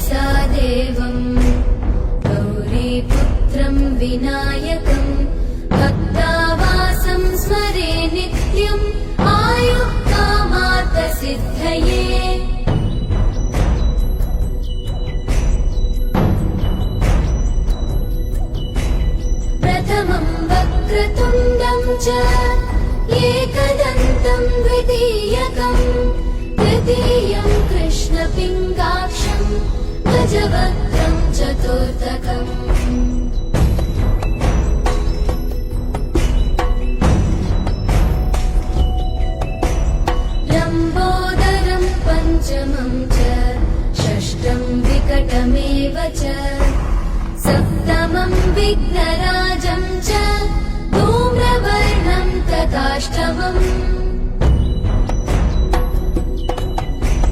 मनसा देवम् गौरीपुत्रम् विनायकम् भक्तावासं स्मरे नित्यम् आयुः कामार्थसिद्धये प्रथमं वक्रतुण्डं च एकदन्तं द्वितीयकम् तृतीयं कृष्णपिङ्गाक्षं गजवक्त्रं चतुर्थकम् लम्बोदरं पञ्चमं च षष्ठं विकटमेव च सप्तमं विघ्नराजं